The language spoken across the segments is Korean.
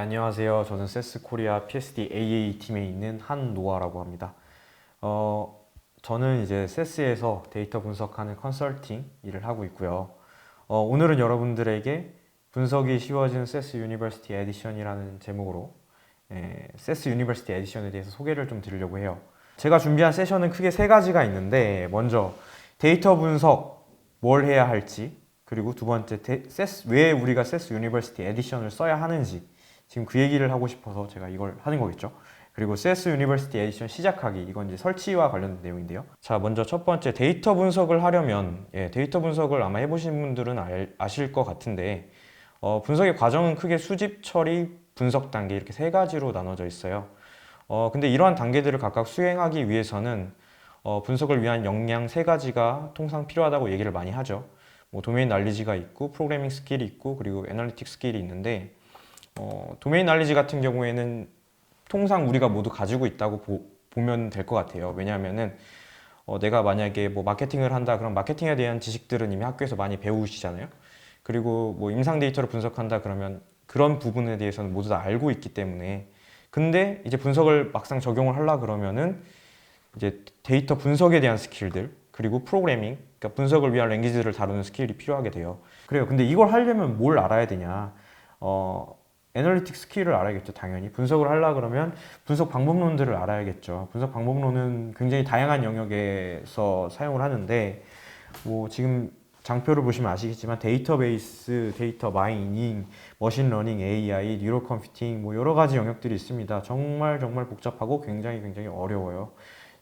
안녕하세요. 저는 세스 코리아 PSD AA 팀에 있는 한노아라고 합니다. 어, 저는 이제 세스에서 데이터 분석하는 컨설팅 일을 하고 있고요. 어, 오늘은 여러분들에게 분석이 쉬워진 세스 유니버시티 에디션이라는 제목으로 예, 세스 유니버시티 에디션에 대해서 소개를 좀 드리려고 해요. 제가 준비한 세션은 크게 세 가지가 있는데 먼저 데이터 분석 뭘 해야 할지 그리고 두 번째 데- 세스 왜 우리가 세스 유니버시티 에디션을 써야 하는지 지금 그 얘기를 하고 싶어서 제가 이걸 하는 거겠죠. 그리고 세스 유니버시티 에디션 시작하기 이건 이제 설치와 관련된 내용인데요. 자 먼저 첫 번째 데이터 분석을 하려면 예, 데이터 분석을 아마 해보신 분들은 알- 아실 것 같은데 어, 분석의 과정은 크게 수집, 처리, 분석 단계 이렇게 세 가지로 나눠져 있어요. 어, 근데 이러한 단계들을 각각 수행하기 위해서는 어, 분석을 위한 역량 세 가지가 통상 필요하다고 얘기를 많이 하죠. 뭐 도메인 날리지가 있고 프로그래밍 스킬이 있고 그리고 애널리틱 스킬이 있는데 어, 도메인 날리지 같은 경우에는 통상 우리가 모두 가지고 있다고 보, 보면 될 것 같아요. 왜냐하면은 어, 내가 만약에 뭐 마케팅을 한다 그럼 마케팅에 대한 지식들은 이미 학교에서 많이 배우시잖아요. 그리고 뭐 임상 데이터를 분석한다 그러면 그런 부분에 대해서는 모두 다 알고 있기 때문에 근데 이제 분석을 막상 적용을 하려 그러면은 이제 데이터 분석에 대한 스킬들 그리고 프로그래밍 그러니까 분석을 위한 랭귀지를 다루는 스킬이 필요하게 돼요. 그래요. 근데 이걸 하려면 뭘 알아야 되냐? 어, 애널리틱 스킬을 알아야겠죠, 당연히. 분석을 하려 그러면 분석 방법론들을 알아야겠죠. 분석 방법론은 굉장히 다양한 영역에서 사용을 하는데 뭐 지금 장표를 보시면 아시겠지만 데이터베이스, 데이터 마이닝, 머신러닝, AI, 뉴럴 컴퓨팅 뭐 여러 가지 영역들이 있습니다. 정말 정말 복잡하고 굉장히 굉장히 어려워요.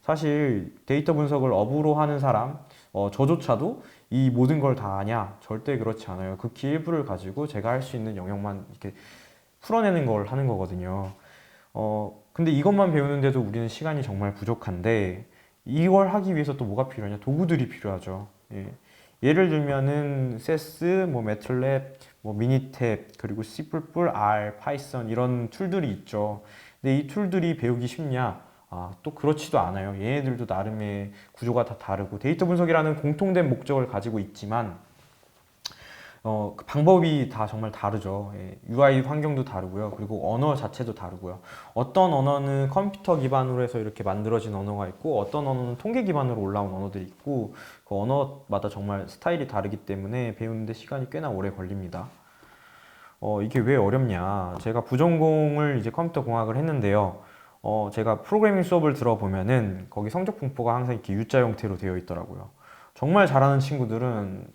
사실 데이터 분석을 업으로 하는 사람, 어, 저조차도 이 모든 걸 다 아냐? 절대 그렇지 않아요. 극히 일부를 가지고 제가 할 수 있는 영역만 이렇게 풀어내는 걸 하는 거거든요. 어, 근데 이것만 배우는데도 우리는 시간이 정말 부족한데 이걸 하기 위해서 또 뭐가 필요하냐? 도구들이 필요하죠. 예. 예를 들면은 세스, 뭐 매틀랩, 뭐 미니탭, 그리고 C++, R, 파이썬 이런 툴들이 있죠. 근데 이 툴들이 배우기 쉽냐? 아, 또 그렇지도 않아요. 얘네들도 나름의 구조가 다 다르고 데이터 분석이라는 공통된 목적을 가지고 있지만 어, 그 방법이 다 정말 다르죠. 예, UI 환경도 다르고요. 그리고 언어 자체도 다르고요. 어떤 언어는 컴퓨터 기반으로 해서 이렇게 만들어진 언어가 있고 어떤 언어는 통계 기반으로 올라온 언어들이 있고 그 언어마다 정말 스타일이 다르기 때문에 배우는데 시간이 꽤나 오래 걸립니다. 어, 이게 왜 어렵냐? 제가 부전공을 이제 컴퓨터 공학을 했는데요. 어, 제가 프로그래밍 수업을 들어보면은 거기 성적 분포가 항상 이렇게 U자 형태로 되어 있더라고요. 정말 잘하는 친구들은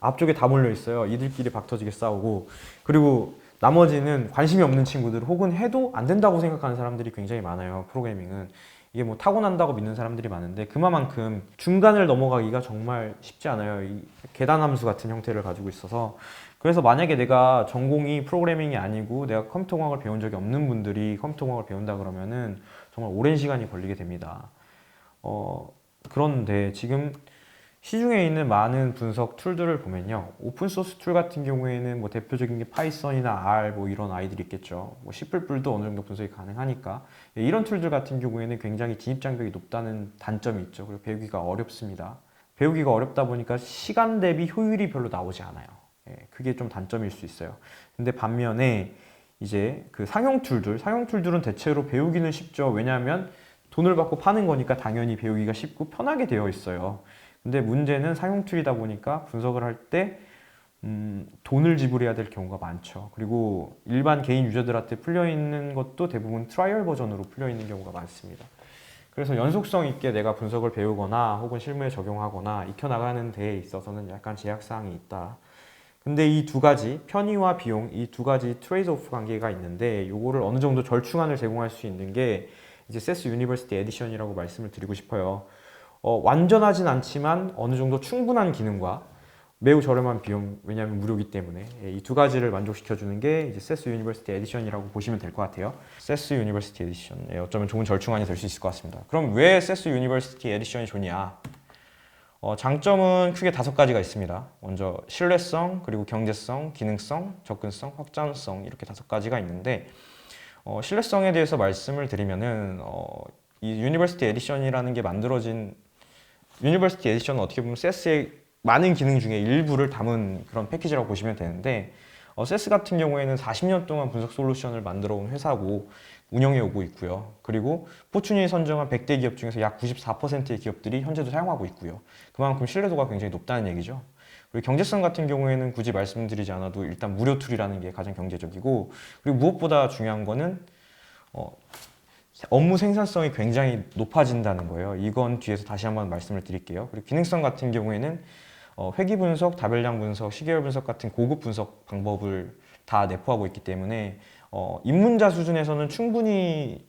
앞쪽에 다 몰려 있어요. 이들끼리 박터지게 싸우고 그리고 나머지는 관심이 없는 친구들 혹은 해도 안 된다고 생각하는 사람들이 굉장히 많아요. 프로그래밍은 이게 뭐 타고난다고 믿는 사람들이 많은데 그만큼 중간을 넘어가기가 정말 쉽지 않아요. 이 계단 함수 같은 형태를 가지고 있어서 그래서 만약에 내가 전공이 프로그래밍이 아니고 내가 컴퓨터 공학을 배운 적이 없는 분들이 컴퓨터 공학을 배운다 그러면은 정말 오랜 시간이 걸리게 됩니다. 어, 그런데 지금 시중에 있는 많은 분석 툴들을 보면요. 오픈소스 툴 같은 경우에는 뭐 대표적인 게 파이썬이나 R 뭐 이런 아이들이 있겠죠. 뭐 C++도 어느 정도 분석이 가능하니까. 예, 이런 툴들 같은 경우에는 굉장히 진입장벽이 높다는 단점이 있죠. 그리고 배우기가 어렵습니다. 배우기가 어렵다 보니까 시간 대비 효율이 별로 나오지 않아요. 예, 그게 좀 단점일 수 있어요. 근데 반면에 이제 그 상용 툴들, 상용 툴들은 대체로 배우기는 쉽죠. 왜냐하면 돈을 받고 파는 거니까 당연히 배우기가 쉽고 편하게 되어 있어요. 근데 문제는 상용 툴이다 보니까 분석을 할때 음, 돈을 지불해야 될 경우가 많죠. 그리고 일반 개인 유저들한테 풀려 있는 것도 대부분 트라이얼 버전으로 풀려 있는 경우가 많습니다. 그래서 연속성 있게 내가 분석을 배우거나 혹은 실무에 적용하거나 익혀나가는 데에 있어서는 약간 제약사항이 있다. 근데 이 두 가지 편의와 비용 이 두 가지 트레이드 오프 관계가 있는데 요거를 어느 정도 절충안을 제공할 수 있는 게 이제 세스 유니버시티 에디션이라고 말씀을 드리고 싶어요. 어, 완전하진 않지만 어느 정도 충분한 기능과 매우 저렴한 비용 왜냐하면 무료기 때문에 예, 이두 가지를 만족시켜 주는 게 이제 세스 유니버시티 에디션이라고 보시면 될 것 같아요. 세스 유니버시티 에디션 예, 어쩌면 좋은 절충안이 될 수 있을 것 같습니다. 그럼 왜 세스 유니버시티 에디션이 좋냐? 어, 장점은 크게 다섯 가지가 있습니다. 먼저 신뢰성, 그리고 경제성, 기능성, 접근성, 확장성 이렇게 다섯 가지가 있는데 어, 신뢰성에 대해서 말씀을 드리면은 어, 이 유니버시티 에디션이라는 게 만들어진 유니버시티 에디션은 어떻게 보면 세스의 많은 기능 중에 일부를 담은 그런 패키지라고 보시면 되는데 어, 세스 같은 경우에는 40년 동안 분석 솔루션을 만들어 온 회사고 운영해 오고 있고요. 그리고 포춘이 선정한 100대 기업 중에서 약 94%의 기업들이 현재도 사용하고 있고요. 그만큼 신뢰도가 굉장히 높다는 얘기죠. 그리고 경제성 같은 경우에는 굳이 말씀드리지 않아도 일단 무료 툴이라는 게 가장 경제적이고 그리고 무엇보다 중요한 거는 어, 업무 생산성이 굉장히 높아진다는 거예요. 이건 뒤에서 다시 한번 말씀을 드릴게요. 그리고 기능성 같은 경우에는 어, 회기 분석, 다별량 분석, 시계열 분석 같은 고급 분석 방법을 다 내포하고 있기 때문에 어, 입문자 수준에서는 충분히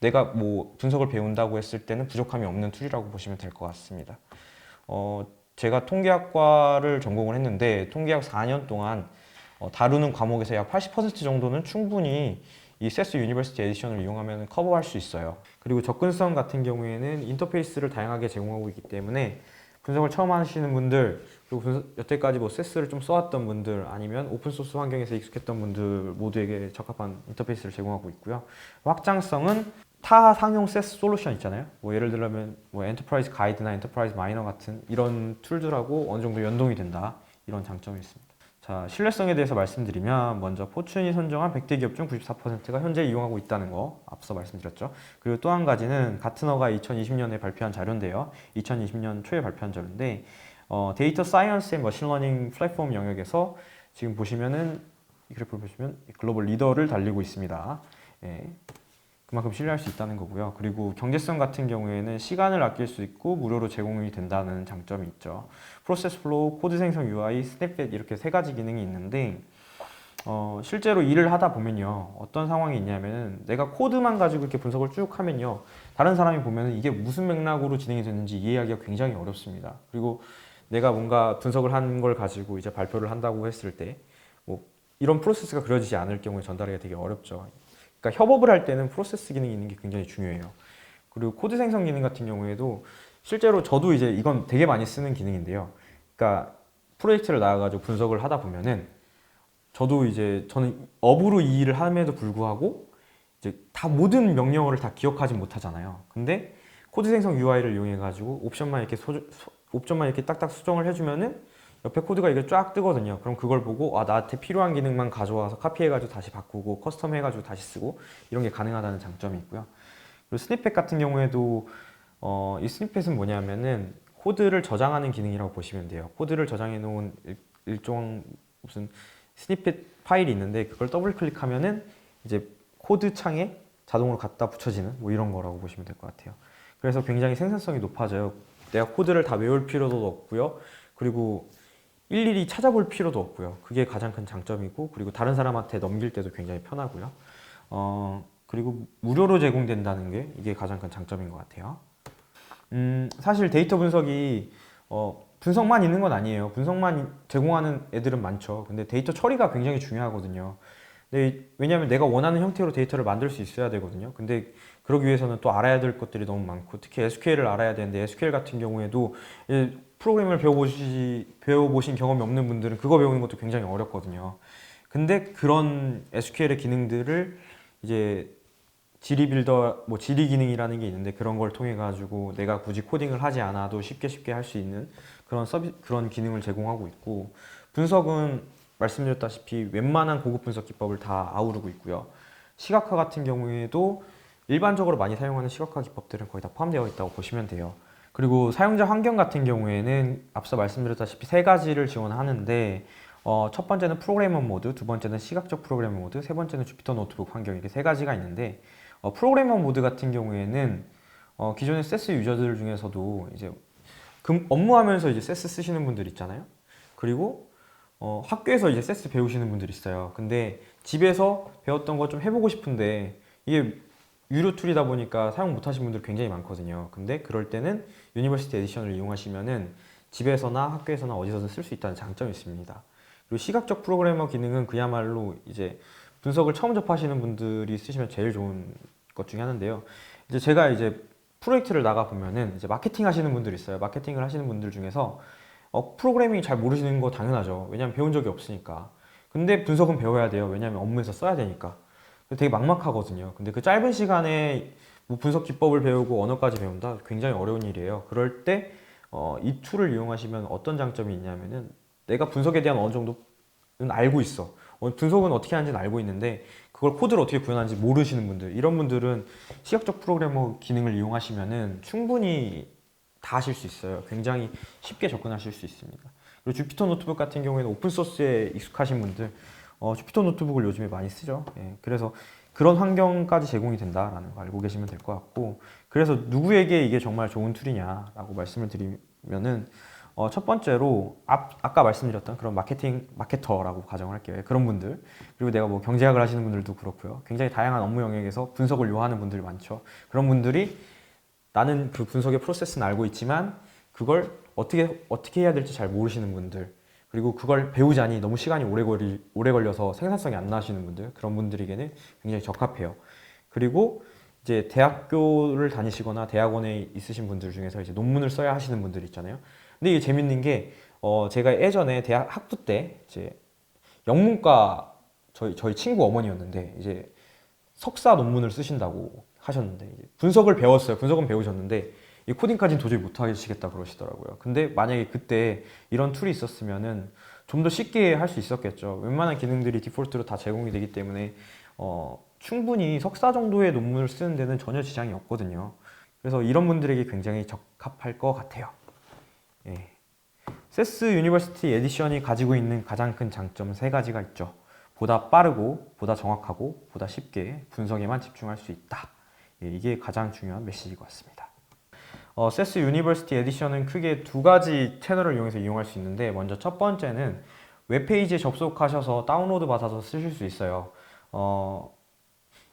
내가 뭐 분석을 배운다고 했을 때는 부족함이 없는 툴이라고 보시면 될 것 같습니다. 어, 제가 통계학과를 전공을 했는데 통계학 4년 동안 어, 다루는 과목에서 약 80% 정도는 충분히 이 세스 유니버시티 에디션을 이용하면 커버할 수 있어요. 그리고 접근성 같은 경우에는 인터페이스를 다양하게 제공하고 있기 때문에 분석을 처음 하시는 분들 그리고 분석- 여태까지 뭐 세스를 좀 써왔던 분들 아니면 오픈소스 환경에서 익숙했던 분들 모두에게 적합한 인터페이스를 제공하고 있고요. 확장성은 타 상용 세스 솔루션 있잖아요. 뭐 예를 들면 뭐 엔터프라이즈 가이드나 엔터프라이즈 마이너 같은 이런 툴들하고 어느 정도 연동이 된다 이런 장점이 있습니다. 자 신뢰성에 대해서 말씀드리면 먼저 포춘이 선정한 100대 기업 중 94%가 현재 이용하고 있다는 거 앞서 말씀드렸죠. 그리고 또 한 가지는 가트너가 2020년에 발표한 자료인데요. 2020년 초에 발표한 자료인데 어, 데이터 사이언스 앤 머신러닝 플랫폼 영역에서 지금 보시면은 이 그래프를 보시면 글로벌 리더를 달리고 있습니다. 예. 그만큼 신뢰할 수 있다는 거고요. 그리고 경제성 같은 경우에는 시간을 아낄 수 있고 무료로 제공이 된다는 장점이 있죠. 프로세스 플로우, 코드 생성 UI, 스냅펫 이렇게 세 가지 기능이 있는데 어, 실제로 일을 하다 보면요 어떤 상황이 있냐면은 내가 코드만 가지고 이렇게 분석을 쭉 하면요 다른 사람이 보면은 이게 무슨 맥락으로 진행이 됐는지 이해하기가 굉장히 어렵습니다. 그리고 내가 뭔가 분석을 한 걸 가지고 이제 발표를 한다고 했을 때 뭐 이런 프로세스가 그려지지 않을 경우에 전달하기가 되게 어렵죠. 그러니까 협업을 할 때는 프로세스 기능이 있는 게 굉장히 중요해요. 그리고 코드 생성 기능 같은 경우에도 실제로 저도 이제 이건 되게 많이 쓰는 기능인데요. 그러니까 프로젝트를 나와가지고 분석을 하다 보면은 저도 이제 저는 업으로 이 일을 함에도 불구하고 이제 다 모든 명령어를 다 기억하지 못하잖아요. 근데 코드 생성 UI를 이용해 가지고 옵션만 이렇게 소, 소- 옵션만 이렇게 딱딱 수정을 해주면은 옆에 코드가 이게 쫙 뜨거든요. 그럼 그걸 보고 아 나한테 필요한 기능만 가져와서 카피해가지고 다시 바꾸고 커스텀 해가지고 다시 쓰고 이런 게 가능하다는 장점이 있고요. 그리고 스니펫 같은 경우에도 어, 이 스니펫은 뭐냐면은 코드를 저장하는 기능이라고 보시면 돼요. 코드를 저장해 놓은 일, 일종 무슨 스니펫 파일이 있는데 그걸 더블 클릭하면은 이제 코드 창에 자동으로 갖다 붙여지는 뭐 이런 거라고 보시면 될 것 같아요. 그래서 굉장히 생산성이 높아져요. 내가 코드를 다 외울 필요도 없고요. 그리고 일일이 찾아볼 필요도 없고요. 그게 가장 큰 장점이고 그리고 다른 사람한테 넘길 때도 굉장히 편하고요. 어, 그리고 무료로 제공된다는 게 이게 가장 큰 장점인 것 같아요. 음, 사실 데이터 분석이 어, 분석만 있는 건 아니에요. 분석만 제공하는 애들은 많죠. 근데 데이터 처리가 굉장히 중요하거든요. 근데 왜냐하면 내가 원하는 형태로 데이터를 만들 수 있어야 되거든요. 근데 그러기 위해서는 또 알아야 될 것들이 너무 많고 특히 SQL을 알아야 되는데 SQL 같은 경우에도 이 프로그램을 배워보시, 배워보신 경험이 없는 분들은 그거 배우는 것도 굉장히 어렵거든요. 근데 그런 SQL의 기능들을 이제 지리 빌더, 뭐 지리 기능이라는 게 있는데 그런 걸 통해 가지고 내가 굳이 코딩을 하지 않아도 쉽게 쉽게 할 수 있는 그런 서비 그런 기능을 제공하고 있고 분석은 말씀드렸다시피 웬만한 고급 분석 기법을 다 아우르고 있고요. 시각화 같은 경우에도 일반적으로 많이 사용하는 시각화 기법들은 거의 다 포함되어 있다고 보시면 돼요. 그리고 사용자 환경 같은 경우에는 앞서 말씀드렸다시피 세 가지를 지원하는데 어, 첫 번째는 프로그래머 모드, 두 번째는 시각적 프로그래머 모드, 세 번째는 주피터 노트북 환경 이렇게 세 가지가 있는데 어, 프로그래머 모드 같은 경우에는 어, 기존의 세스 유저들 중에서도 이제 금- 업무하면서 이제 세스 쓰시는 분들 있잖아요. 그리고 어, 학교에서 이제 세스 배우시는 분들 있어요. 근데 집에서 배웠던 거 좀 해보고 싶은데 이게 유료 툴이다 보니까 사용 못 하신 분들 굉장히 많거든요. 근데 그럴 때는 유니버시티 에디션을 이용하시면은 집에서나 학교에서나 어디서든 쓸 수 있다는 장점이 있습니다. 그리고 시각적 프로그래머 기능은 그야말로 이제 분석을 처음 접하시는 분들이 쓰시면 제일 좋은 것 중에 하나인데요. 이제 제가 이제 프로젝트를 나가 보면은 이제 마케팅 하시는 분들 있어요. 마케팅을 하시는 분들 중에서 어, 프로그래밍 잘 모르시는 거 당연하죠. 왜냐면 배운 적이 없으니까. 근데 분석은 배워야 돼요. 왜냐면 업무에서 써야 되니까. 되게 막막하거든요. 근데 그 짧은 시간에 뭐 분석 기법을 배우고 언어까지 배운다? 굉장히 어려운 일이에요. 그럴 때, 어, 이 툴을 이용하시면 어떤 장점이 있냐면은 내가 분석에 대한 어느 정도 알고 있어. 어, 분석은 어떻게 하는지는 알고 있는데 그걸 코드를 어떻게 구현하는지 모르시는 분들 이런 분들은 시각적 프로그래머 기능을 이용하시면은 충분히 다 하실 수 있어요. 굉장히 쉽게 접근하실 수 있습니다. 그리고 주피터 노트북 같은 경우에는 오픈 소스에 익숙하신 분들 어, 주피터 노트북을 요즘에 많이 쓰죠. 예, 그래서 그런 환경까지 제공이 된다라는 거 알고 계시면 될 것 같고 그래서 누구에게 이게 정말 좋은 툴이냐라고 말씀을 드리면은 어, 첫 번째로 앞, 아까 말씀드렸던 그런 마케팅 마케터라고 가정을 할게요. 예, 그런 분들 그리고 내가 뭐 경제학을 하시는 분들도 그렇고요. 굉장히 다양한 업무 영역에서 분석을 요하는 분들이 많죠. 그런 분들이 나는 그 분석의 프로세스는 알고 있지만 그걸 어떻게 어떻게 해야 될지 잘 모르시는 분들 그리고 그걸 배우자니 너무 시간이 오래 걸리 오래 걸려서 생산성이 안 나시는 분들 그런 분들에게는 굉장히 적합해요. 그리고 이제 대학교를 다니시거나 대학원에 있으신 분들 중에서 이제 논문을 써야 하시는 분들 있잖아요. 근데 이게 재밌는 게 어, 제가 예전에 대학 학부 때 이제 영문과 저희 저희 친구 어머니였는데 이제 석사 논문을 쓰신다고 하셨는데 분석을 배웠어요. 분석은 배우셨는데 이 코딩까지는 도저히 못 하시겠다 그러시더라고요. 근데 만약에 그때 이런 툴이 있었으면은 좀 더 쉽게 할 수 있었겠죠. 웬만한 기능들이 디폴트로 다 제공이 되기 때문에 어, 충분히 석사 정도의 논문을 쓰는 데는 전혀 지장이 없거든요. 그래서 이런 분들에게 굉장히 적합할 것 같아요. 예. 세스 유니버시티 에디션이 가지고 있는 가장 큰 장점은 세 가지가 있죠. 보다 빠르고, 보다 정확하고, 보다 쉽게 분석에만 집중할 수 있다. 예, 이게 가장 중요한 메시지인 것 같습니다. 어, 세스 유니버시티 에디션은 크게 두 가지 채널을 이용해서 이용할 수 있는데 먼저 첫 번째는 웹페이지에 접속하셔서 다운로드 받아서 쓰실 수 있어요. 어,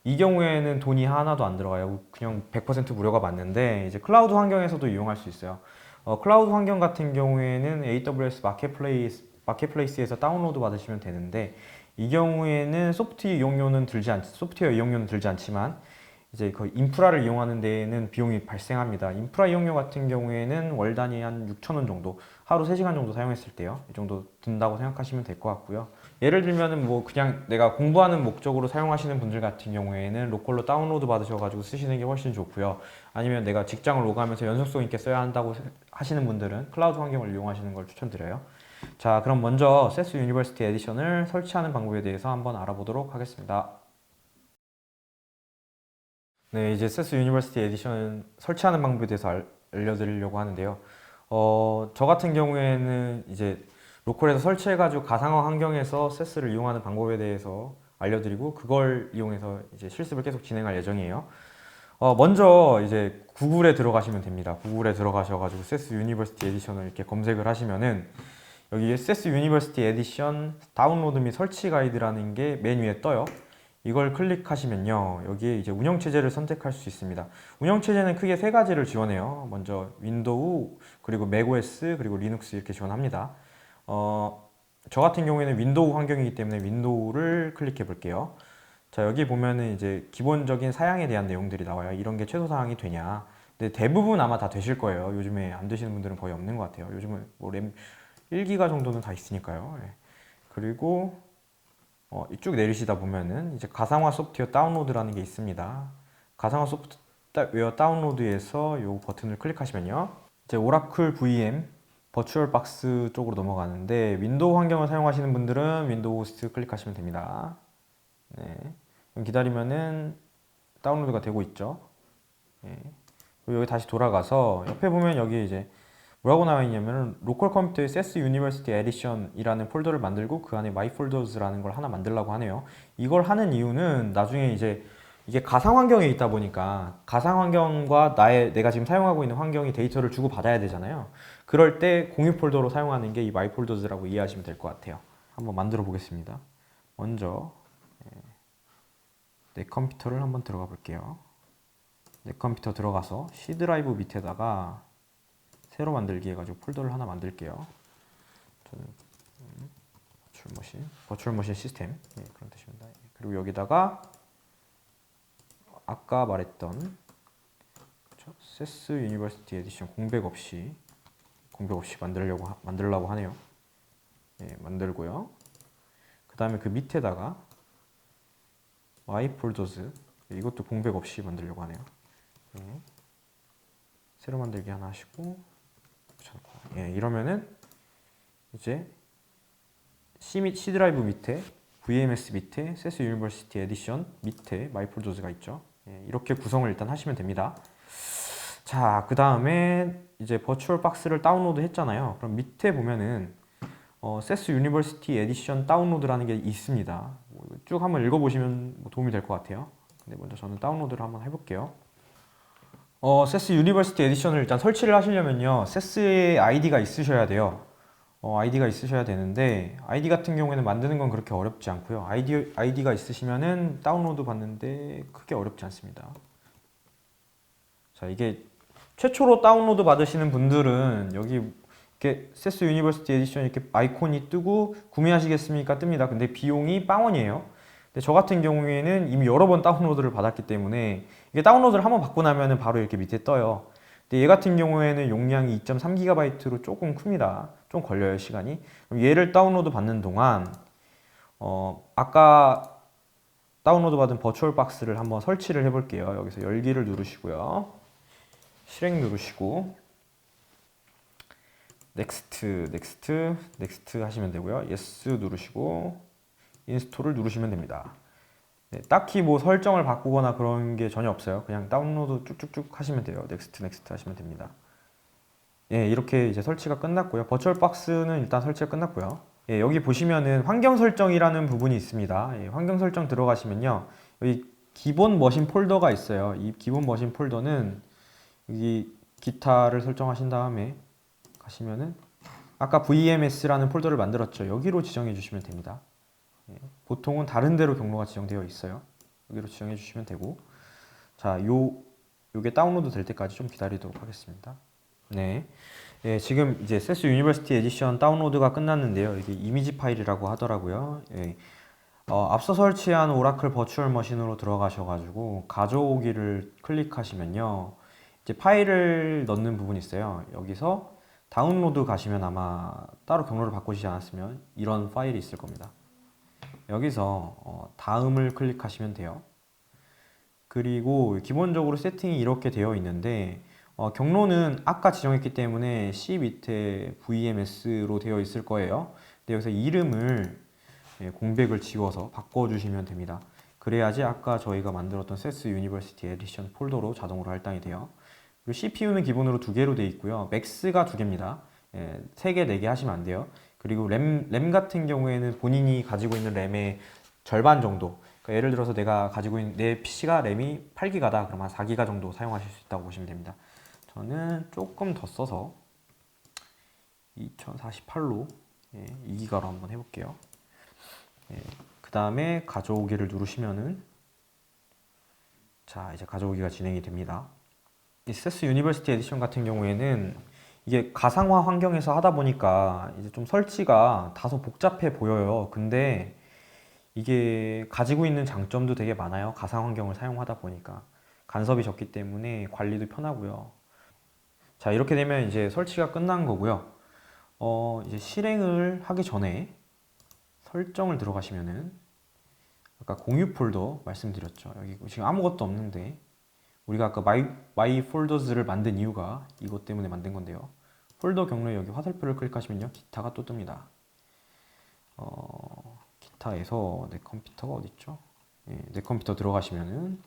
이 경우에는 돈이 하나도 안 들어가요. 그냥 100% 무료가 맞는데 이제 클라우드 환경에서도 이용할 수 있어요. 어, 클라우드 환경 같은 경우에는 AWS 마켓플레이스, 마켓플레이스에서 다운로드 받으시면 되는데 이 경우에는 소프트웨어 이용료는 들지 않, 소프트웨어 이용료는 들지 않지만 이제 그 인프라를 이용하는 데에는 비용이 발생합니다. 인프라 이용료 같은 경우에는 월 단위 한 6천 원 정도, 하루 3시간 정도 사용했을 때요. 이 정도 든다고 생각하시면 될 것 같고요. 예를 들면은 뭐 그냥 내가 공부하는 목적으로 사용하시는 분들 같은 경우에는 로컬로 다운로드 받으셔가지고 쓰시는 게 훨씬 좋고요. 아니면 내가 직장을 오가면서 연속성 있게 써야 한다고 하시는 분들은 클라우드 환경을 이용하시는 걸 추천드려요. 자, 그럼 먼저 세스 유니버시티 에디션을 설치하는 방법에 대해서 한번 알아보도록 하겠습니다. 네, 이제 세스 유니버시티 에디션 설치하는 방법에 대해서 알, 알려드리려고 하는데요. 어, 저 같은 경우에는 이제 로컬에서 설치해가지고 가상화 환경에서 세스를 이용하는 방법에 대해서 알려드리고 그걸 이용해서 이제 실습을 계속 진행할 예정이에요. 어, 먼저 이제 구글에 들어가시면 됩니다. 구글에 들어가셔가지고 세스 유니버시티 에디션을 이렇게 검색을 하시면은 여기 세스 유니버시티 에디션 다운로드 및 설치 가이드라는 게 맨 위에 떠요. 이걸 클릭하시면요. 여기에 이제 운영체제를 선택할 수 있습니다. 운영체제는 크게 세 가지를 지원해요. 먼저 윈도우, 그리고 맥OS, 그리고 리눅스 이렇게 지원합니다. 어, 저 같은 경우에는 윈도우 환경이기 때문에 윈도우를 클릭해 볼게요. 자, 여기 보면은 이제 기본적인 사양에 대한 내용들이 나와요. 이런 게 최소 사항이 되냐. 근데 대부분 아마 다 되실 거예요. 요즘에 안 되시는 분들은 거의 없는 것 같아요. 요즘은 뭐 램 1기가 정도는 다 있으니까요. 예. 그리고 어, 이쪽 내리시다 보면은 이제 가상화 소프트웨어 다운로드라는 게 있습니다. 가상화 소프트웨어 다운로드에서 이 버튼을 클릭하시면요. 이제 오라클 VM 버추얼 박스 쪽으로 넘어가는데 윈도우 환경을 사용하시는 분들은 윈도우 호스트 클릭하시면 됩니다. 네. 기다리면은 다운로드가 되고 있죠. 네. 여기 다시 돌아가서 옆에 보면 여기 이제 뭐라고 나와 있냐면 로컬 컴퓨터에 세스 유니버시티 에디션이라는 폴더를 만들고 그 안에 마이 폴더즈라는 걸 하나 만들라고 하네요. 이걸 하는 이유는 나중에 이제 이게 가상 환경에 있다 보니까 가상 환경과 나의 내가 지금 사용하고 있는 환경이 데이터를 주고 받아야 되잖아요. 그럴 때 공유 폴더로 사용하는 게 이 마이 폴더즈라고 이해하시면 될 것 같아요. 한번 만들어 보겠습니다. 먼저 예, 내 컴퓨터를 한번 들어가 볼게요. 내 컴퓨터 들어가서 C 드라이브 밑에다가 새로 만들기 해가지고 폴더를 하나 만들게요. 저는 음, 버추얼 머신, 버추얼 머신 시스템 예, 그런 뜻입니다. 예, 그리고 여기다가 아까 말했던? 세스 유니버시티 에디션 공백 없이 공백 없이 만들려고 하, 만들려고 하네요. 예, 만들고요. 그 다음에 그 밑에다가 y 폴더즈 이것도 공백 없이 만들려고 하네요. 예. 새로 만들기 하나 하시고 예, 이러면은 이제 C, 및 C 드라이브 밑에 VMS 밑에 세스 유니버시티 에디션 밑에 마이폴더즈가 있죠. 예, 이렇게 구성을 일단 하시면 됩니다. 자, 그 다음에 이제 버추얼 박스를 다운로드 했잖아요. 그럼 밑에 보면은 어, 세스 유니버시티 에디션 다운로드라는 게 있습니다. 뭐쭉 한번 읽어보시면 뭐 도움이 될 것 같아요. 근데 먼저 저는 다운로드를 한번 해볼게요. 어, 세스 유니버시티 에디션을 일단 설치를 하시려면요. 세스의 아이디가 있으셔야 돼요. 어, 아이디가 있으셔야 되는데 아이디 같은 경우에는 만드는 건 그렇게 어렵지 않고요. 아이디 아이디가 있으시면은 다운로드 받는데 크게 어렵지 않습니다. 자, 이게 최초로 다운로드 받으시는 분들은 여기 이렇게 세스 유니버시티 에디션 이렇게 아이콘이 뜨고 구매하시겠습니까 뜹니다. 근데 비용이 빵원이에요. 근데 저 같은 경우에는 이미 여러 번 다운로드를 받았기 때문에 이게 다운로드를 한번 받고 나면은 바로 이렇게 밑에 떠요. 근데 얘 같은 경우에는 용량이 2.3GB로 조금 큽니다. 좀 걸려요 시간이. 그럼 얘를 다운로드 받는 동안 어 아까 다운로드 받은 버추얼 박스를 한번 설치를 해 볼게요. 여기서 열기를 누르시고요. 실행 누르시고 넥스트, 넥스트, 넥스트 하시면 되고요. 예스 누르시고 인스톨을 누르시면 됩니다. 네, 딱히 뭐 설정을 바꾸거나 그런 게 전혀 없어요. 그냥 다운로드 쭉쭉쭉 하시면 돼요. 넥스트, 넥스트 하시면 됩니다. 예, 이렇게 이제 설치가 끝났고요. 버추얼 박스는 일단 설치가 끝났고요. 예, 여기 보시면은 환경 설정이라는 부분이 있습니다. 예, 환경 설정 들어가시면요. 여기 기본 머신 폴더가 있어요. 이 기본 머신 폴더는 여기 기타를 설정하신 다음에 가시면은 아까 VMS라는 폴더를 만들었죠. 여기로 지정해 주시면 됩니다. 예, 보통은 다른 데로 경로가 지정되어 있어요. 여기로 지정해 주시면 되고 자, 요 요게 다운로드 될 때까지 좀 기다리도록 하겠습니다. 네. 예, 지금 이제 세스 유니버시티 에디션 다운로드가 끝났는데요. 이게 이미지 파일이라고 하더라고요. 예. 어, 앞서 설치한 오라클 버추얼 머신으로 들어가셔 가지고 가져오기를 클릭하시면요. 이제 파일을 넣는 부분이 있어요. 여기서 다운로드 가시면 아마 따로 경로를 바꾸시지 않았으면 이런 파일이 있을 겁니다. 여기서 어, 다음을 클릭하시면 돼요. 그리고 기본적으로 세팅이 이렇게 되어 있는데 어, 경로는 아까 지정했기 때문에 C 밑에 VMS로 되어 있을 거예요. 근데 여기서 이름을 예, 공백을 지워서 바꿔주시면 됩니다. 그래야지 아까 저희가 만들었던 세스 유니버시티 에디션 폴더로 자동으로 할당이 돼요. 그리고 CPU는 기본으로 두 개로 되어 있고요. 맥스가 두 개입니다. 예, 세 개, 네개 하시면 안 돼요. 그리고 램, 램 같은 경우에는 본인이 가지고 있는 램의 절반 정도. 그러니까 예를 들어서 내가 가지고 있는 내 PC가 램이 8기가다. 그럼 한 4기가 정도 사용하실 수 있다고 보시면 됩니다. 저는 조금 더 써서 2048로 예, 2기가로 한번 해볼게요. 예, 그 다음에 가져오기를 누르시면은 자 이제 가져오기가 진행이 됩니다. 이 세스 유니버시티 에디션 같은 경우에는 이게 가상화 환경에서 하다 보니까 이제 좀 설치가 다소 복잡해 보여요. 근데 이게 가지고 있는 장점도 되게 많아요. 가상 환경을 사용하다 보니까 간섭이 적기 때문에 관리도 편하고요. 자 이렇게 되면 이제 설치가 끝난 거고요. 어 이제 실행을 하기 전에 설정을 들어가시면은 아까 공유 폴더 말씀드렸죠. 여기 지금 아무것도 없는데 우리가 아까 마이, 마이 폴더즈를 만든 이유가 이것 때문에 만든 건데요. 폴더 경로에 여기 화살표를 클릭하시면요. 기타가 또 뜹니다. 어, 기타에서 내 컴퓨터가 어딨죠? 예, 내 컴퓨터 들어가시면은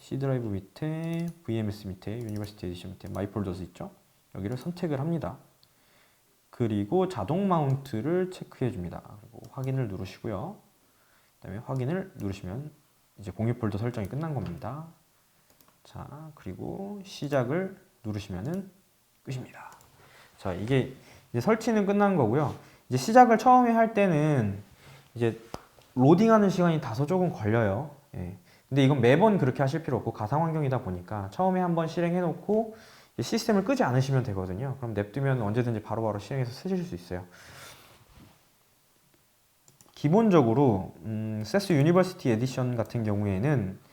C 드라이브 밑에 VMS 밑에 유니버시티 에디션 밑에 마이 폴더즈 있죠? 여기를 선택을 합니다. 그리고 자동 마운트를 체크해 줍니다. 그리고 확인을 누르시고요. 그다음에 확인을 누르시면 이제 공유 폴더 설정이 끝난 겁니다. 자, 그리고 시작을 누르시면은 끝입니다. 자, 이게 이제 설치는 끝난 거고요. 이제 시작을 처음에 할 때는 이제 로딩하는 시간이 다소 조금 걸려요. 예. 근데 이건 매번 그렇게 하실 필요 없고 가상 환경이다 보니까 처음에 한번 실행해 놓고 시스템을 끄지 않으시면 되거든요. 그럼 냅두면 언제든지 바로바로 실행해서 쓰실 수 있어요. 기본적으로 음, 세스 유니버시티 에디션 같은 경우에는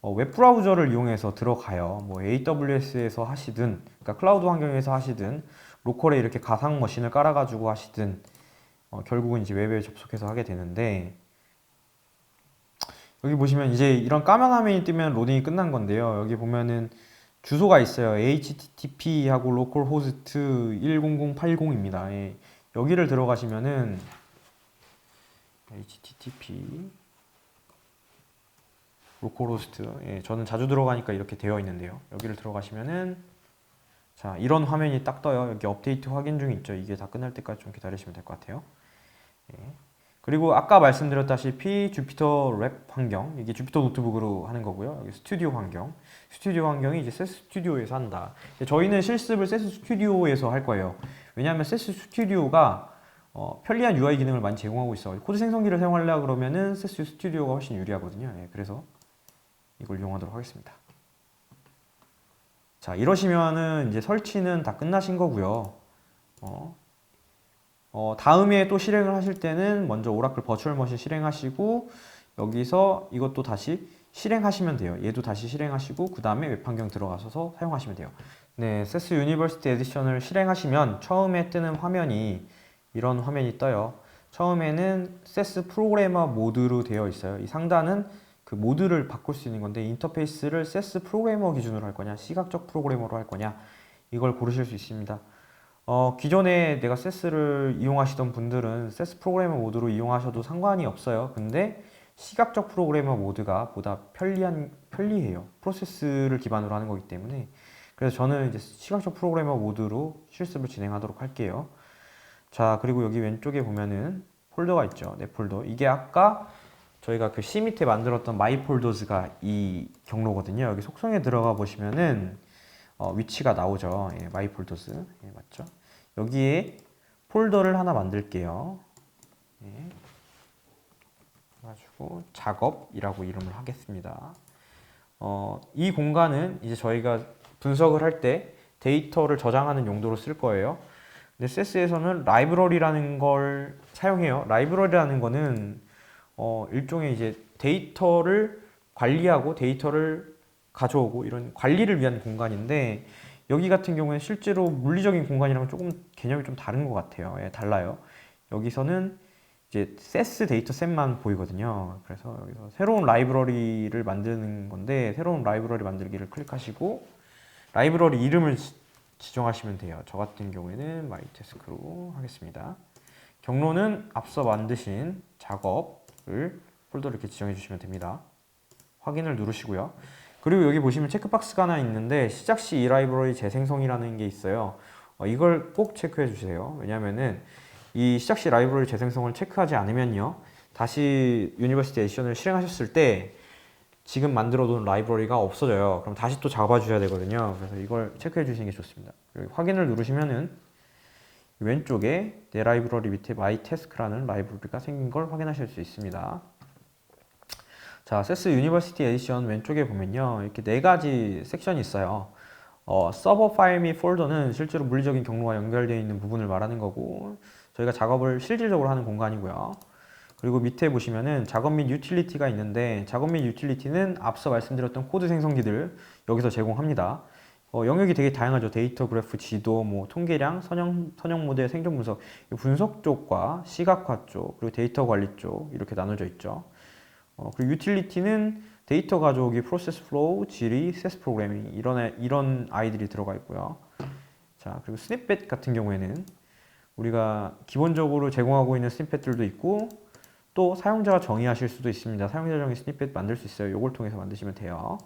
어, 웹 브라우저를 이용해서 들어가요. 뭐 AWS에서 하시든, 그러니까 클라우드 환경에서 하시든, 로컬에 이렇게 가상 머신을 깔아가지고 하시든, 어, 결국은 이제 웹에 접속해서 하게 되는데, 여기 보시면 이제 이런 까만 화면이 뜨면 로딩이 끝난 건데요. 여기 보면은 주소가 있어요. HTTP 하고 호스트 10080입니다. 예. 여기를 들어가시면은 http 로컬호스트 예, 저는 자주 들어가니까 이렇게 되어 있는데요. 여기를 들어가시면은 자 이런 화면이 딱 떠요. 여기 업데이트 확인 중 있죠. 이게 다 끝날 때까지 좀 기다리시면 될 것 같아요. 예. 그리고 아까 말씀드렸다시피 주피터 랩 환경 이게 주피터 노트북으로 하는 거고요. 여기 스튜디오 환경 스튜디오 환경이 이제 세스 스튜디오에서 한다. 저희는 실습을 세스 스튜디오에서 할 거예요. 왜냐하면 세스 스튜디오가 어, 편리한 UI 기능을 많이 제공하고 있어. 코드 생성기를 사용하려 그러면은 세스 스튜디오가 훨씬 유리하거든요. 예, 그래서 이걸 이용하도록 하겠습니다. 자, 이러시면은 이제 설치는 다 끝나신 거고요. 어, 어, 다음에 또 실행을 하실 때는 먼저 오라클 버추얼 머신 실행하시고 여기서 이것도 다시 실행하시면 돼요. 얘도 다시 실행하시고 그 다음에 웹 환경 들어가셔서 사용하시면 돼요. 네, 세스 유니버시티 에디션을 실행하시면 처음에 뜨는 화면이 이런 화면이 떠요. 처음에는 세스 프로그래머 모드로 되어 있어요. 이 상단은 그 모드를 바꿀 수 있는 건데 인터페이스를 세스 프로그래머 기준으로 할 거냐, 시각적 프로그래머로 할 거냐 이걸 고르실 수 있습니다. 어, 기존에 내가 세스를 이용하시던 분들은 세스 프로그래머 모드로 이용하셔도 상관이 없어요. 근데 시각적 프로그래머 모드가 보다 편리한 편리해요. 프로세스를 기반으로 하는 거기 때문에 그래서 저는 이제 시각적 프로그래머 모드로 실습을 진행하도록 할게요. 자, 그리고 여기 왼쪽에 보면은 폴더가 있죠. 내 폴더. 이게 아까 저희가 그 C 밑에 만들었던 마이 폴더즈가 이 경로거든요. 여기 속성에 들어가 보시면은 어, 위치가 나오죠. 예, 마이 폴더즈. 예, 맞죠? 여기에 폴더를 하나 만들게요. 예. 가지고 작업이라고 이름을 하겠습니다. 어, 이 공간은 이제 저희가 분석을 할 때 데이터를 저장하는 용도로 쓸 거예요. 근데 세스에서는 라이브러리라는 걸 사용해요. 라이브러리라는 거는 어, 일종의 이제 데이터를 관리하고 데이터를 가져오고 이런 관리를 위한 공간인데 여기 같은 경우에는 실제로 물리적인 공간이랑 조금 개념이 좀 다른 것 같아요. 예, 달라요. 여기서는 이제 세스 데이터 셋만 보이거든요. 그래서 여기서 새로운 라이브러리를 만드는 건데 새로운 라이브러리 만들기를 클릭하시고 라이브러리 이름을 지- 지정하시면 돼요. 저 같은 경우에는 마이테스크로 하겠습니다. 경로는 앞서 만드신 작업 을 폴더를 이렇게 지정해 주시면 됩니다. 확인을 누르시고요. 그리고 여기 보시면 체크박스가 하나 있는데 시작 시 이 라이브러리 재생성이라는 게 있어요. 어, 이걸 꼭 체크해 주세요. 왜냐면은 이 시작 시 라이브러리 재생성을 체크하지 않으면요. 다시 유니버시티 에디션을 실행하셨을 때 지금 만들어 놓은 라이브러리가 없어져요. 그럼 다시 또 잡아 주셔야 되거든요. 그래서 이걸 체크해 주시는 게 좋습니다. 확인을 누르시면은 왼쪽에 내 라이브러리 밑에 마이 태스크라는 라이브러리가 생긴 걸 확인하실 수 있습니다. 자, 세스 유니버시티 에디션 왼쪽에 보면요. 이렇게 네 가지 섹션이 있어요. 어, 서버 파일 및 폴더는 실제로 물리적인 경로와 연결되어 있는 부분을 말하는 거고 저희가 작업을 실질적으로 하는 공간이고요. 그리고 밑에 보시면은 작업 및 유틸리티가 있는데 작업 및 유틸리티는 앞서 말씀드렸던 코드 생성기들 여기서 제공합니다. 어, 영역이 되게 다양하죠. 데이터 그래프, 지도, 뭐 통계량, 선형 선형 모델, 생존 분석, 이 분석 쪽과 시각화 쪽, 그리고 데이터 관리 쪽 이렇게 나눠져 있죠. 어, 그리고 유틸리티는 데이터 가져오기, 프로세스 플로우, 지리, 세스 프로그래밍 이런 애- 이런 아이들이 들어가 있고요. 자 그리고 스니펫 같은 경우에는 우리가 기본적으로 제공하고 있는 스니펫들도 있고 또 사용자가 정의하실 수도 있습니다. 사용자 정의 스니펫 만들 수 있어요. 이걸 통해서 만드시면 돼요.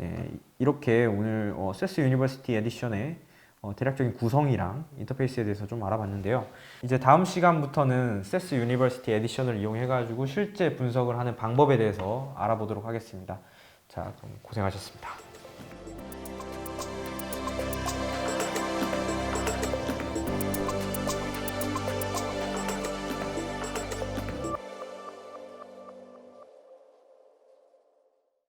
네, 이렇게 오늘 어, 세스 유니버시티 에디션의 어, 대략적인 구성이랑 인터페이스에 대해서 좀 알아봤는데요. 이제 다음 시간부터는 세스 유니버시티 에디션을 이용해가지고 실제 분석을 하는 방법에 대해서 알아보도록 하겠습니다. 자, 그럼 고생하셨습니다.